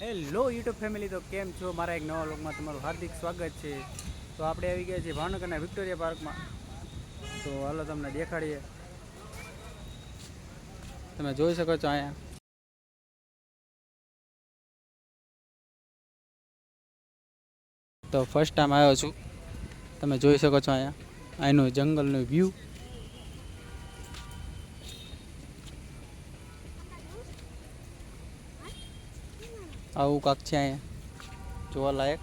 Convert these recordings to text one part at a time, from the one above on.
Hello YouTube family તો કેમ છો? મારા એક નવા લોકમાં તમારું હાર્દિક સ્વાગત છે. તો આપણે આવી ગયા છીએ ભાવનગરના વિક્ટોરિયા પાર્કમાં. તો હાલો તમને દેખાડીએ. તમે જોઈ શકો છો અહીંયા. તો ફર્સ્ટ ટાઈમ આવ્યો છું. તમે જોઈ શકો છો અહીંયા. અહીંનું જંગલનું વ્યૂ આવું કાંક છે અહીંયા. જોવાલાયક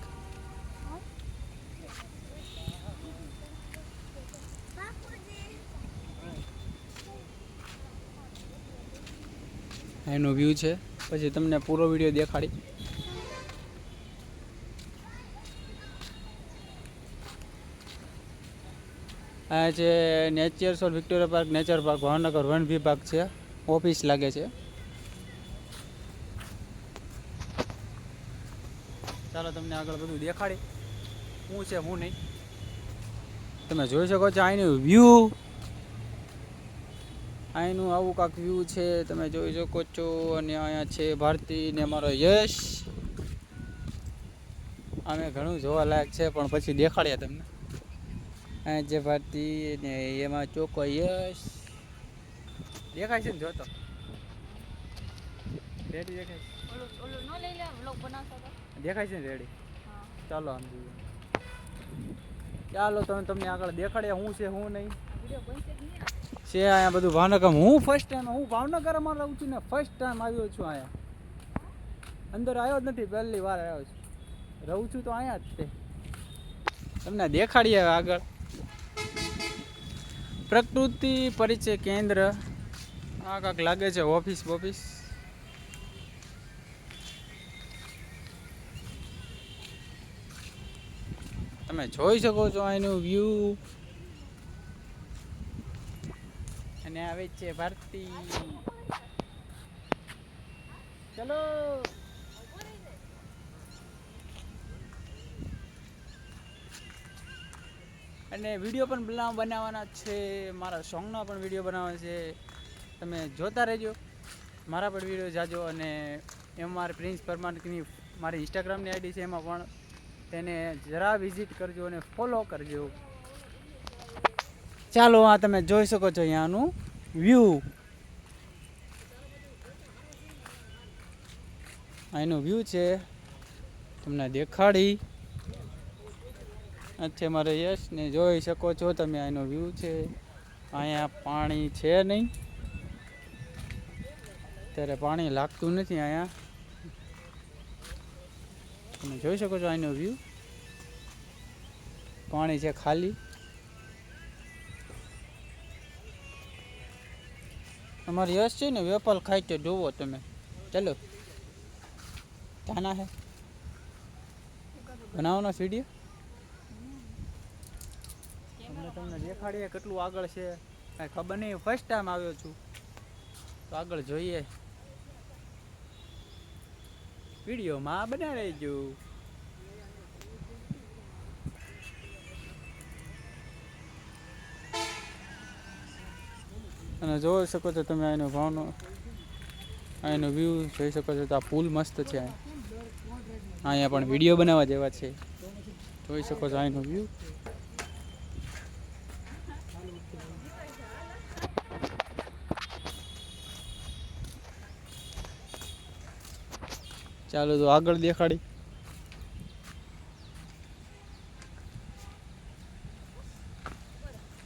એનું વ્યૂ છે. પછી તમને પૂરો વીડિયો દેખાડી. આ છે નેચર સોર Victoria park nature park Bhavnagar one વિભાગ છે. ઓફિસ લાગે છે. ચાલો તમને આગળ બધું દેખાડી. શું છે શું નહીં. તમે જોઈ શકો છો અહીંનું વ્યૂ અહીંનું આવું કાંક વ્યૂ છે, તમે જોઈ શકો છો, અને અહીંયા છે ભારતી ને મારો યશ. અમે ઘણું જોવા લાયક છે, પણ પછી દેખાડ્યા તમને. અહીંયા જે ભારતી ને એમાં ચોખ્ખો યશ. દેખાય છે ને જોતો દેખાય છે? દેખાય છે ને રેડી? ચાલો આમ જોઈએ. ચાલો તમે તમને આગળ દેખાડ્યા શું છે શું નહીં. છે અહીંયા બધું ભાવનગર હું ફર્સ્ટ ટાઈમ હું ભાવનગરમાં રહું છું ને ફર્સ્ટ ટાઈમ આવ્યો છું અહીંયા. અંદર આવ્યો જ નથી પહેલી વાર આવ્યો છું. રહું છું તો અહીંયા જ તે તમને દેખાડીએ આગળ. પ્રકૃતિ પરિચય કેન્દ્ર. આ કાંક લાગે છે ઓફિસ બોફિસ. તમે જોઈ શકો છો અહીંનું વ્યૂ અને આવે છે ભારતી. ચલો. અને વીડિયો પણ બના- બનાવવાના છે. મારા સોંગનો પણ વીડિયો બનાવવાનો છે. તમે જોતા રહેજો. મારા પણ વીડિયો જાજો. અને એમ મારે પ્રિન્સ પરમારની મારી ઇન્સ્ટાગ્રામની આઈડી છે. એમાં પણ તેને જરા વિઝિટ કરજો અને ફોલો કરજો. ચાલો, આ તમે જોઈ શકો છો અહીંયાનું વ્યૂ અહીંનું વ્યૂ છે. તમને દેખાડી. છે મારે યશ ને જોઈ શકો છો તમે અહીંનો વ્યૂ છે. અહીંયા પાણી છે નહીં. ત્યારે પાણી લાગતું નથી અહીંયા. તમે જોઈ શકો છો આનો વ્યૂ પાણી છે ખાલી. અમારી યશ છે ને વેપાર ખાય તો જોવો તમે. ચલો. જાના હે. બનાવવાનો વીડિયો તમને તમને દેખાડીએ કેટલું આગળ છે. કાંઈ ખબર નહીં ફર્સ્ટ ટાઈમ આવ્યો છું. તો આગળ જોઈએ. વિડીયોમાં બના રહેજો. અને જોઈ શકો છો તમે આનો ભાવનો, આનો વ્યૂ જોઈ શકો છો તો આ પુલ મસ્ત છે અહીંયા પણ વીડિયો બનાવવા જેવા છે. જોઈ શકો છો આનો વ્યૂ ચાલો તો આગળ દેખાડી.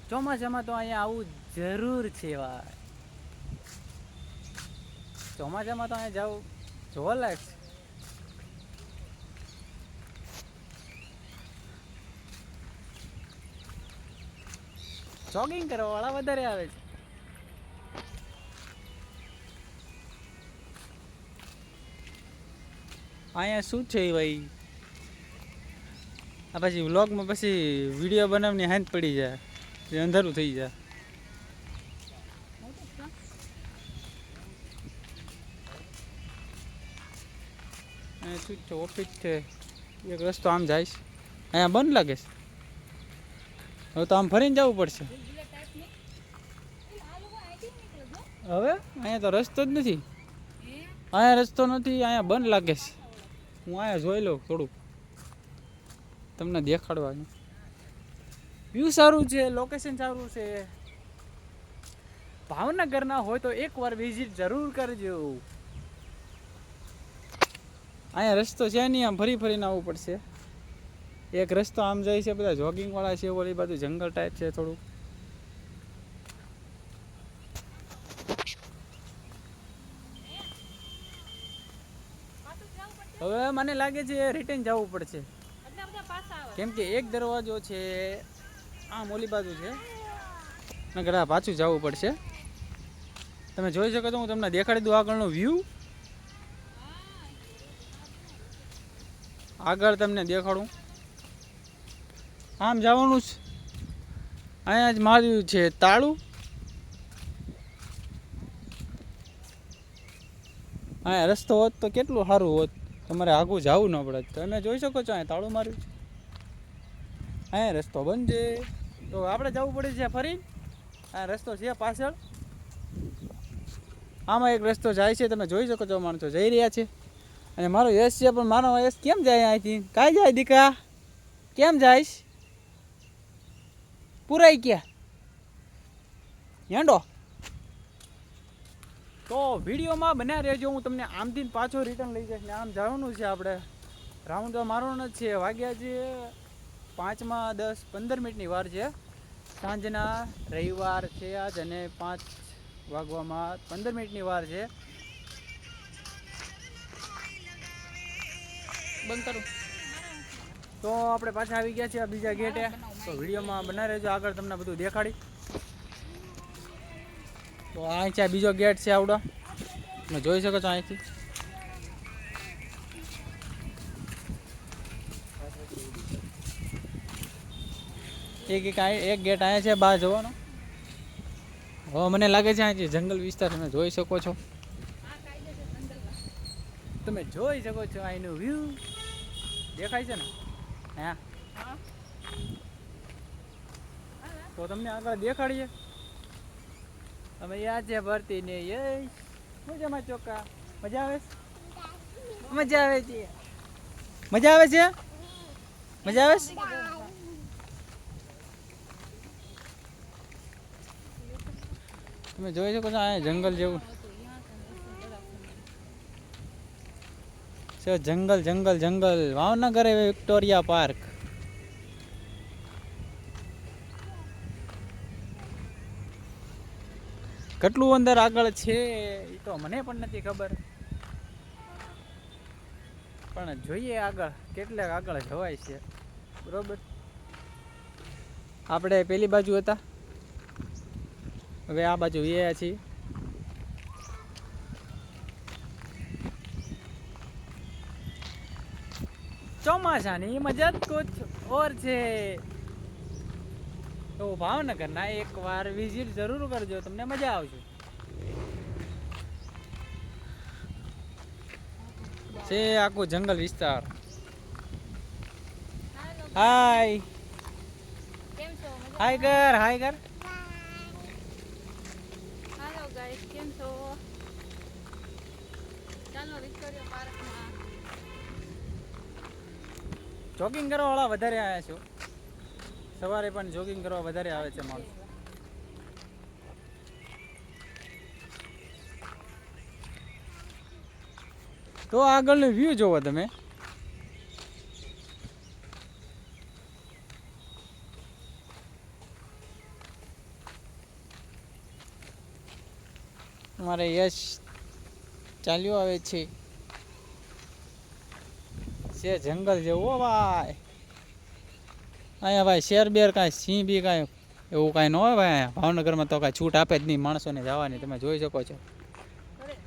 ચોમાસામાં તો અહીંયા આવું જરૂર છે ભાઈ. ચોમાસામાં તો અહીંયા જવું જોવા લાયક છે. જોગિંગ કરવા વાળા વધારે આવે છે. અહીંયા શું છે ભાઈ? આ પછી વ્લોગમાં પછી વીડિયો બનાવવાની હાંત પડી જાય. એ અંધારું થઈ જાય. અહીંયા શું છે? ઓફિસ છે. એક રસ્તો આમ જાય અહીંયા બંધ લાગે છે? હવે તો આમ ફરીને જવું પડશે. જો હવે? અહીંયા તો રસ્તો જ નથી. અહીંયા રસ્તો નથી, અહીંયા બંધ લાગે છે. હું અહીંયા જોઈ લઉં થોડુંક. તમને દેખાડવાનું વ્યૂ સારું છે લોકેશન સારું છે. ભાવનગરના હોય તો એકવાર વિઝિટ જરૂર કરજો. અહીંયા રસ્તો છે નહીં આમ ફરી ફરીને આવવું પડશે. એક રસ્તો આમ જાય છે બધા જોગિંગ વાળા છે ઓલી બાજુ જંગલ ટાઈપ છે થોડું પાછું જવું પડશે હવે મને લાગે છે રિટર્ન જવું પડશે. કેમ કે એક દરવાજો છે આમ ઓલી બાજુ છે. નકર આ પાછું જવું પડશે. તમે જોઈ શકો છો હું તમને દેખાડી દઉં આગળનો વ્યૂ આગળ તમને દેખાડું. આમ જવાનું છે અહીંયા જ માર્યું છે તાળું. અહીંયા રસ્તો હોત તો કેટલું સારું હોત. તમારે આગું જવું ન પડે. તમે જોઈ શકો છો અહીંયા તાળું માર્યું છે. અહીંયા રસ્તો બંધ છે. તો આપણે જવું પડે છે ફરી. આ રસ્તો છે પાછળ. આમાં એક રસ્તો જાય છે, તમે જોઈ શકો છો, માણસો જઈ રહ્યા છે. અને મારો યશ છે, પણ મારો યશ કેમ જાય અહીંથી? કાંઈ જાય દીકા કેમ જાયશ પુરાઈ ગયા હેંડો. તો વિડીયોમાં બન્યા રહેજો, હું તમને આમથી પાછો રિટર્ન લઈ જઈશ ને આમ જવાનું છે આપણે. રાઉન્ડ તો મારવાનો જ છે, વાગ્યા છે પાંચમાં દસ, પંદર મિનિટની વાર છે. સાંજના રવિવાર છે આજ અને પાંચ વાગવામાં પંદર મિનિટની વાર છે. બંધ તો આપણે પાછા આવી ગયા છે આ બીજા ગેટે. તો વિડીયોમાં બનાવી રહેજો, આગળ તમને બધું દેખાડી. તો અહીંથી આ બીજો ગેટ છે આવડો. તમે જોઈ શકો છો અહીંથી. એક એક એક ગેટ અહીંયા છે બહાર જવાનો. હવે મને લાગે છે અહીંથી જંગલ વિસ્તાર તમે જોઈ શકો છો. તમે જોઈ શકો છો અહીંનું વ્યૂ દેખાય છે ને? હા. તો તમને આગળ દેખાડીએ. અમે યાદ છે ભરતી ને યશ મજામાં ચોકા મજા આવે? મજા આવે છે. મજા આવે છે? મજા આવે છે? તમે જોઈ શકો છો અહીંયા જંગલ જેવું. જંગલ જંગલ જંગલ. ભાવનગર એ વિક્ટોરિયા પાર્ક. કેટલું અંદર આગળ છે એ તો મને પણ નથી ખબર. પણ જોઈએ આગળ કેટલે આગળ જવાય છે. બરોબર? આપણે પેલી બાજુ હતા. હવે આ બાજુ વ્યા છીએ. ચોમાસાની મજા જ કુછ ઓર છે. તો ભાવનગરના એકવાર વિઝિટ જરૂર કરજો તમને મજા આવશે. છે આખું જંગલ વિસ્તાર. હાય હાય કર હાય કર હાલો ગાઈસ કેમ છો? ચાલો વિક્ટોરિયા પાર્કમાં. જોગિંગ કરવા વાળા વધારે આવ્યા છો. સવારે પણ જોગિંગ કરવા વધારે આવે છે માણસ. તો આગળનો વ્યૂ જોવો તમે. મારે યશ ચાલ્યો આવે છે. જંગલ જેવું ભાઈ અહીંયા ભાઈ શેર બેર કાંઈ સિંહ બી કાંઈ એવું કાંઈ ન હોય ભાઈ ભાવનગરમાં તો કાંઈ છૂટ આપે જ નહીં માણસોને જવાની તમે જોઈ શકો છો.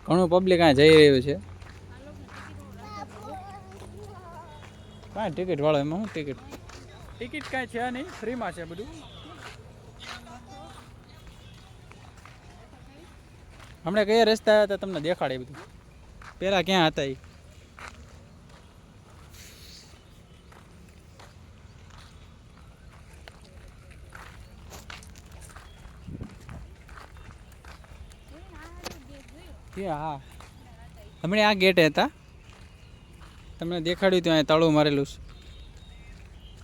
ઘણું પબ્લિક અહીંયા જઈ રહ્યું છે. કાંઈ ટિકિટ વાળો એમાં શું ટિકિટ ટિકિટ કાંઈ છે નહીં ફ્રીમાં છે બધું. હમણાં કયા રસ્તા હતા તમને દેખાડે બધું? પહેલાં ક્યાં હતા એ? હા. હમણાં આ ગેટ હતા. તમને દેખાડ્યું ત્યાં તાળું મારેલું છે,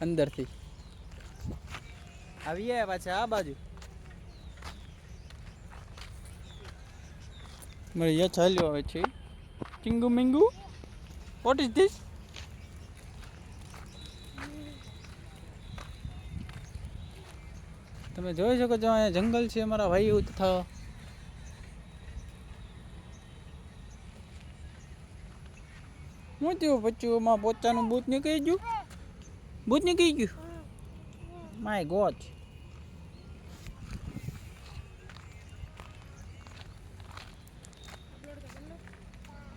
અંદરથી. આવી ગયા પાછા, આ બાજુ. મારે અહીંયા ચાલ્યો આવે છે. ચિંગુ મિંગુ વોટ ઇઝ ધીસ તમે જોઈ શકો છો, અહીંયા જંગલ છે મારા ભાઈઓ તથા હું થયું? બચ્ચુમાં પોતાનું બૂથ નીકળી ગયું? બૂથ નીકળી ગયું? માય ગોડ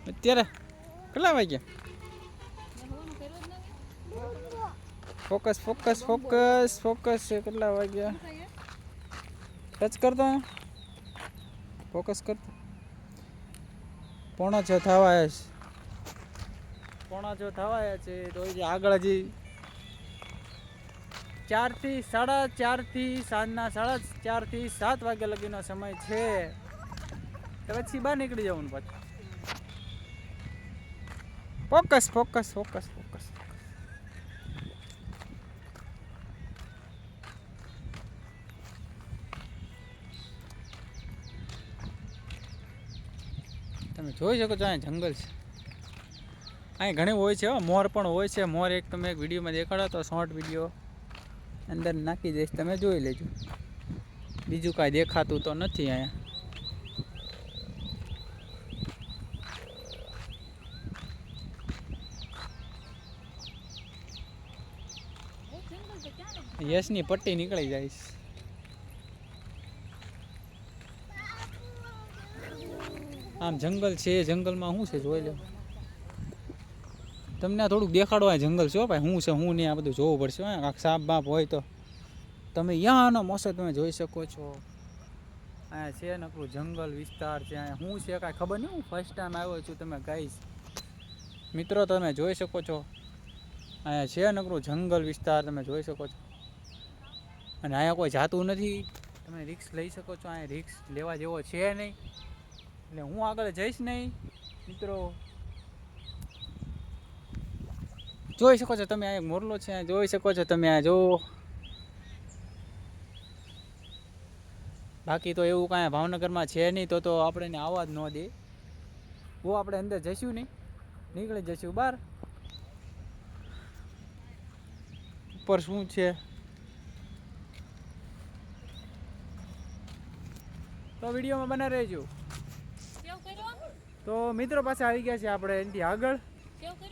અત્યારે કેટલા વાગ્યા? ફોકસ ફોકસ ફોકસ ફોકસ કેટલા વાગ્યા? ટચ કરતો? ફોકસ કરતો? પોણા છ થવા છે. પોણા છ થવાય છે, તો જે આગળ હજી ચારથી સાડા ચારથી સાંજના સાડા ચારથી સાત વાગ્યા લગીનો સમય છે. પછી બહાર નીકળી જવાનું પાછું. Focus focus focus focus. તમે જોઈ શકો છો, અહીંયા જંગલ છે. અહીં ઘણી હોય છે મોર પણ હોય છે. મોર એક તમે એક વિડીયોમાં દેખાડો તો શોર્ટ વીડિયો અંદર નાખી દઈશ. તમે જોઈ લેજો. બીજું કાંઈ દેખાતું તો નથી અહીંયા. યશની પટ્ટી નીકળી જાય આમ જંગલ છે. જંગલમાં શું છે જોઈ લો. તમને થોડુંક દેખાડો આ જંગલ છે હો ભાઈ. શું છે શું નહીં આ બધું જોવું પડશે હા. કાંક સાપ બાપ હોય તો. તમે યાનો મોસમ તમે જોઈ શકો છો. અહીંયા છે નકરું જંગલ વિસ્તાર છે. અહીંયા શું છે, કાંઈ ખબર નહીં, હું ફર્સ્ટ ટાઈમ આવ્યો છું તમે ગાઈશ મિત્રો, તમે જોઈ શકો છો. અહીંયા છે નકરું જંગલ વિસ્તાર, તમે જોઈ શકો છો. અને અહીંયા કોઈ જાતું નથી. તમે રિક્સ લઈ શકો છો. અહીંયા રિક્સ લેવા જેવો છે નહીં. એટલે હું આગળ જઈશ નહીં. મિત્રો જોઈ શકો છો તમે આ મોરલો છે જોઈ શકો છો તમે આ જો. બાકી તો એવું કાંઈ ભાવનગરમાં છે નહીં તો તો આપણે એને આવવા જ ન દે. બહુ આપણે અંદર જઈશું નહીં નીકળી જઈશું બહાર. ઉપર શું છે? તો વિડીયોમાં બના રહેજો. તો મિત્રો પાસે આવી ગયા છે આપણે એનાથી આગળ.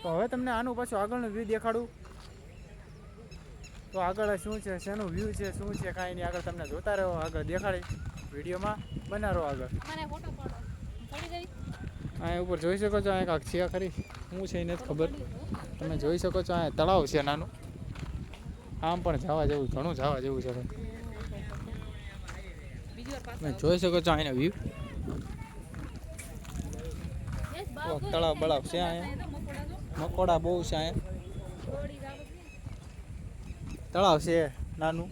તો હવે તમને આનું પાછું આગળનું વ્યૂ દેખાડું. તો આગળ શું છે શેનું વ્યૂ છે શું છે કાંઈ નહીં આગળ તમને જોતા રહો આગળ દેખાડી. વિડીયોમાં બના રહો આગળ અહીંયા ઉપર જોઈ શકો છો અહીંયા કાંક છે ખરી. શું છે એ નથી ખબર. તમે જોઈ શકો છો અહીંયા તળાવ છે નાનું. આમ પણ જવા જેવું ઘણું જવા જેવું છે તમે જોઈ શકો છો અહીંનો વ્યૂ તળાવ બળાવ છે અહીંયા. મકોડા બહુ છે તળાવ છે નાનું.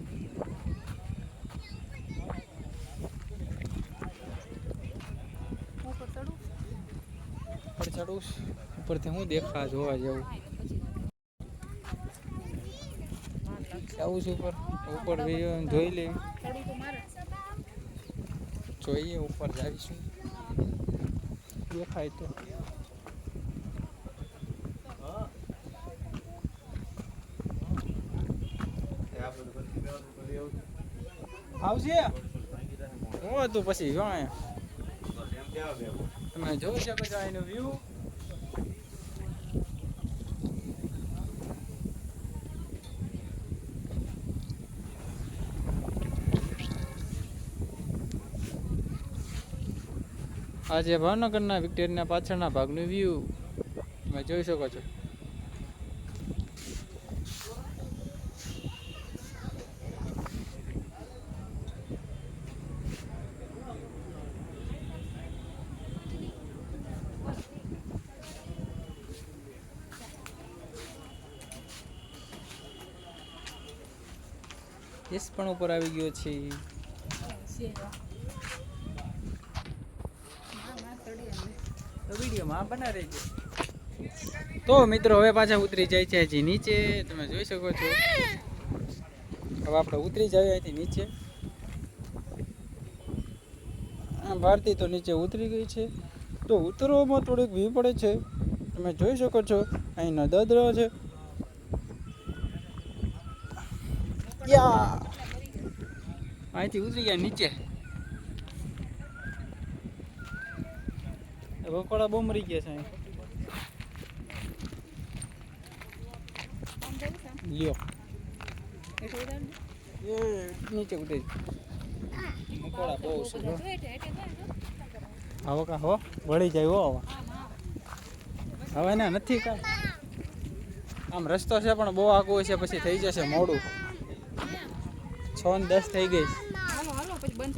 ઉપર ઉપરથી હું દેખા જોવા જેવું આવું છું ઉપર. ઉપર જોઈ લેવી જોઈએ, ઉપર જઈશું દેખાય તો આવશે હું હતું પછી, જો તમે જોઈ શકો છો એનો વ્યૂ આજે ભાવનગરના વિક્ટોરિયાના પાછળના ભાગનું વ્યૂ તમે જોઈ શકો છો. યસ પણ ઉપર આવી ગયો છે. તો વિડીયોમાં મિત્રો, હવે પાછા ઉતરી જાય છે હજી નીચે. તમે જોઈ શકો છો. હવે આપણે ઉતરી જઈએ અહીંથી નીચે. ભારતી તો નીચે ઉતરી ગઈ છે. તો ઉતરવામાં થોડીક ભી પડે છે. તમે જોઈ શકો છો અહીં દદરો છે. યા અહીંથી ઉતરી ગયા નીચે રોકડા બહુ મરી ગયા છે? લ્યો નીચે ઉતરી મકોડા બહુ છે. આવો કા હો, વળી જાય હો આવા. હવે ને, નથી કાંઈ આમ રસ્તો છે પણ બહુ આગો છે, પછી થઈ જશે મોડું સો ને દસ થઈ ગઈ.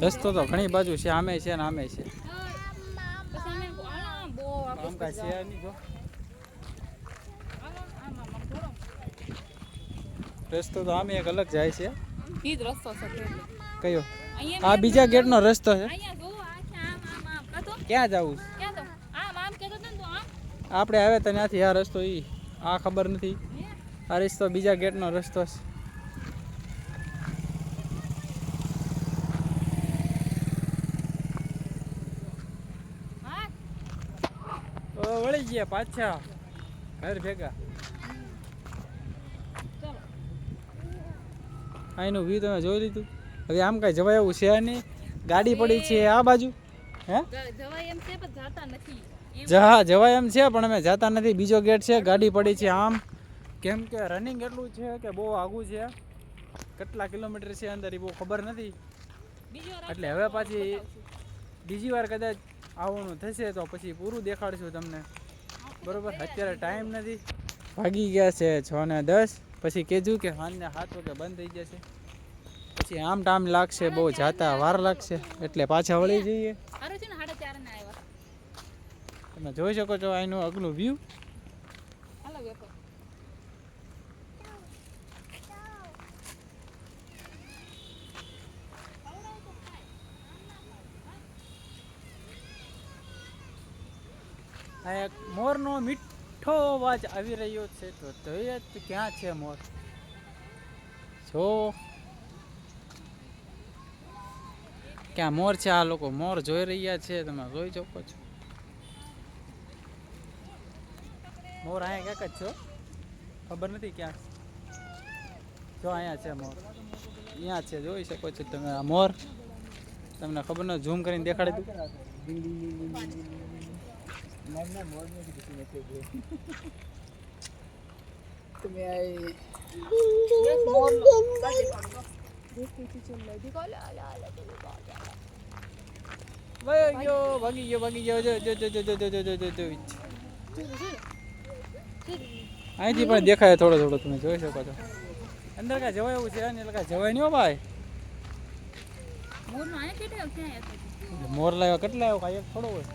રસ્તો તો ઘણી બાજુ છે આમે છે ને આમે છે. રસ્તો તો આમે એક અલગ જાય છે. કયો? આ બીજા ગેટ નો રસ્તો છે. ક્યાં જવું આપણે આવે ત્યાંથી આ રસ્તો ઈ. આ ખબર નથી. આ રસ્તો બીજા ગેટ નો રસ્તો છે. ગયા પાછા. ઘર ભેગા. અહીંનું વ્યૂ તમે જોઈ લીધું. હવે આમ કાંઈ જવાય એવું છે નહીં. ગાડી પડી છે આ બાજુ. હે? જ- જવાય એમ છે પણ જાતા નથી. જવાય એમ છે પણ અમે જતા નથી. બીજો ગેટ છે ગાડી પડી છે આમ. કેમ કે રનિંગ એટલું છે કે બહુ આઘું છે. કેટલા કિલોમીટર છે અંદર એ બહુ ખબર નથી. એટલે હવે પાછી બીજી વાર કદાચ આવવાનું થશે તો પછી પૂરું દેખાડશું તમને. બરોબર અત્યારે ટાઈમ નથી. ભાગી ગયા છે છ ને દસ. પછી કહેજું કે સાંજને સાત વાગે બંધ થઈ જશે પછી આમ ટાઈમ લાગશે બહુ જાતા વાર લાગશે. એટલે પાછા વળી જઈએ. તમે જોઈ શકો છો અહીંનું અગલું વ્યૂ આ એક મોરનો મીઠો અવાજ આવી રહ્યો છે, તો જોઈએ ક્યાં છે મોર? જો. ક્યાં મોર છે આ લોકો? મોર જોઈ રહ્યા છે, તમે જોઈ શકો છો. મોર અહીંયા ક્યાંક જ છો? ખબર નથી ક્યાં? જો અહીંયા છે મોર. અહીંયા છે, જોઈ શકો છો તમે આ મોર. તમને ખબર ન ઝૂમ કરીને દેખાડી દઉં. તમે આ ભાગી ગયો ભાગી ગયો ભાગી ગયો જો જો જો જો જો જો જો જો જો જો અહીંથી પણ દેખાય થોડો થોડો તમે જોઈ શકો છો. અંદર કાંઈ જવાય એવું છે? ને એટલે કાંઈ જવાય નહીં ભાઈ. મોર લાવ્યા કેટલા આવ્યો? કાંઈ એક થોડો હોય.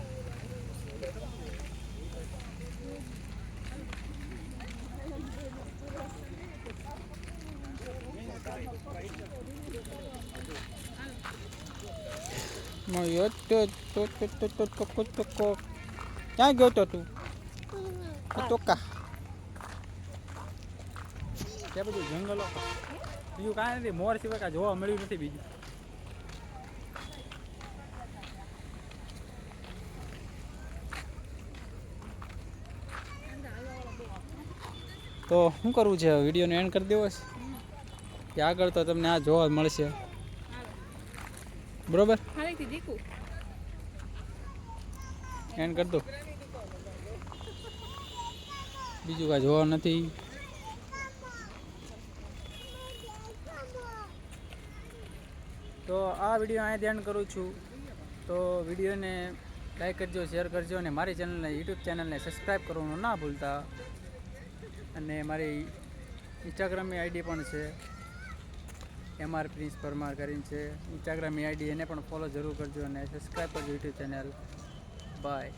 તો તો તો તો ક્યાં ગયો તો તું? ચોક્કા ત્યાં બધું જંગલો. બીજું કાંઈ નથી મોર સિવાય કાંઈ જોવા મળ્યું નથી બીજું. તો શું કરવું છે? વિડીયોને એન્ડ કરી દેવો છે? કે આગળ તો તમને આ જોવા મળશે. બરોબર? એન્ડ કરી દો. બીજું કાંઈ જોવા નથી. તો આ વીડિયો અહીંયા ધ્યાન કરું છું. તો વિડીયોને લાઈક કરજો શેર કરજો અને મારી ચેનલને યુટ્યુબ ચેનલને સબસ્ક્રાઈબ કરવાનું ના ભૂલતા. અને મારી ઇન્સ્ટાગ્રામની આઈડી પણ છે. એમઆર પ્રિન્સ પરમાર કરીને છે. ઇન્સ્ટાગ્રામની આઈડી એને પણ ફોલો જરૂર કરજો અને સબસ્ક્રાઈબ કરજો યુટ્યુબ ચેનલ બાય